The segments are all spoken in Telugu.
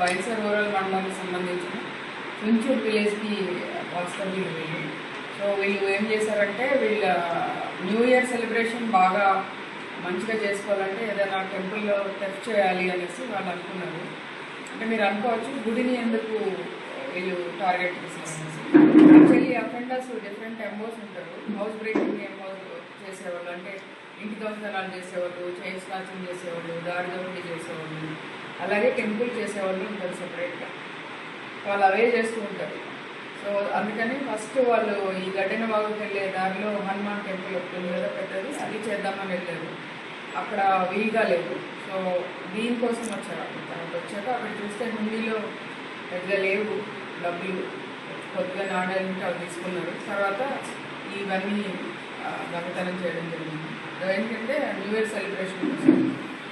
వైఎస్ఆర్ రూరల్ మండలానికి సంబంధించిన చుంచూర్ విలేజ్కి వాస్తవ్యులు వీళ్ళు. సో వీళ్ళు ఏం చేశారంటే వీళ్ళ న్యూ ఇయర్ సెలబ్రేషన్ బాగా మంచిగా చేసుకోవాలంటే ఏదైనా టెంపుల్లో టెస్ట్ చేయాలి అనేసి వాళ్ళు అనుకున్నారు. అంటే మీరు అనుకోవచ్చు గుడిని ఎందుకు వీళ్ళు టార్గెట్ చేశారు యాక్చువల్లీ అఫెండర్స్ డిఫరెంట్ ఎంబోస్ ఉంటారు. హౌస్ బ్రేకింగ్ ఎంబో చేసేవాళ్ళు. అంటే ఇంటి దొంగతనాలు చేసేవాళ్ళు చైన్ స్నాచింగ్ చేసేవాళ్ళు దారి దోపిడీ చేసేవాళ్ళు. అలాగే టెంపుల్ చేసేవాళ్ళు ఉంటారు సపరేట్గా వాళ్ళు అవే చేస్తూ ఉంటారు. సో అందుకని ఫస్ట్ వాళ్ళు ఈ గడ్డెన బాగుకి వెళ్ళే దారిలో హనుమాన్ టెంపుల్ ఒకటి కదా పెద్దది అది చేద్దామని వెళ్ళారు. అక్కడ వీలుగా లేదు. సో దీనికోసం వచ్చారు అక్కడ తర్వాత వచ్చాక అక్కడ చూస్తే హుండీలో పెద్దగా లేవు డబ్బులు. కొద్దిగా నాణ్యాలు ఉంటే అవి తీసుకున్నారు. తర్వాత ఇవన్నీ దొంగతనం చేయడం జరిగింది. ఏంటంటే న్యూ ఇయర్ సెలబ్రేషన్ కోసం.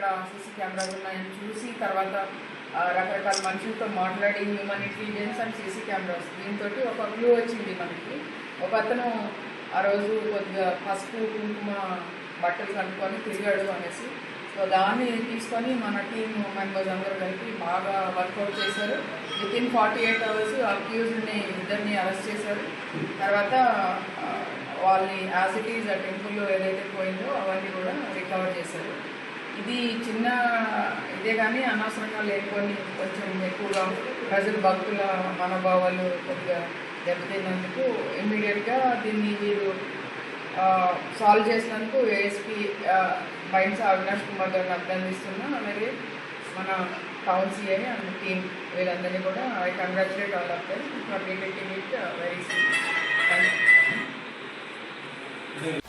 ఇక్కడ సీసీ కెమెరాస్ ఉన్నాయని చూసి తర్వాత రకరకాల మనుషులతో మాట్లాడి human intelligence and CC cameras దీంతో ఒక క్లూ వచ్చింది మనకి. ఒక అతను ఆ రోజు కొద్దిగా పసుపు కుంకుమ బట్టలు కనుక్కొని తిరిగాడు అనేసి. సో దాన్ని తీసుకొని మన టీం మెంబర్స్ అందరూ కలిపి బాగా వర్కౌట్ చేశారు. With in forty eight hours అక్యూజ్ని ఇద్దరిని అరెస్ట్ చేశారు. తర్వాత వాళ్ళని యాజ్ ఇట్ ఈజ్ ఆ టెంపుల్లో ఏదైతే పోయిందో అవన్నీ కూడా రికవర్ చేశారు ఇది చిన్న ఇదే కానీ అనవసరంగా లేకొని కొంచెం ఎక్కువగా ప్రజలు భక్తుల మనోభావాలు కొద్దిగా దెబ్బతిన్నందుకు ఇమ్మీడియట్గా దీన్ని మీరు సాల్వ్ చేసినందుకు ఏఎస్పీ బైన్స్ అవినాష్ కుమార్ గారిని అభినందిస్తున్నా. అలాగే మన టౌన్ సిఐ అండ్ టీమ్ వీళ్ళందరినీ కూడా I congratulate all of them for detecting it very soon thank you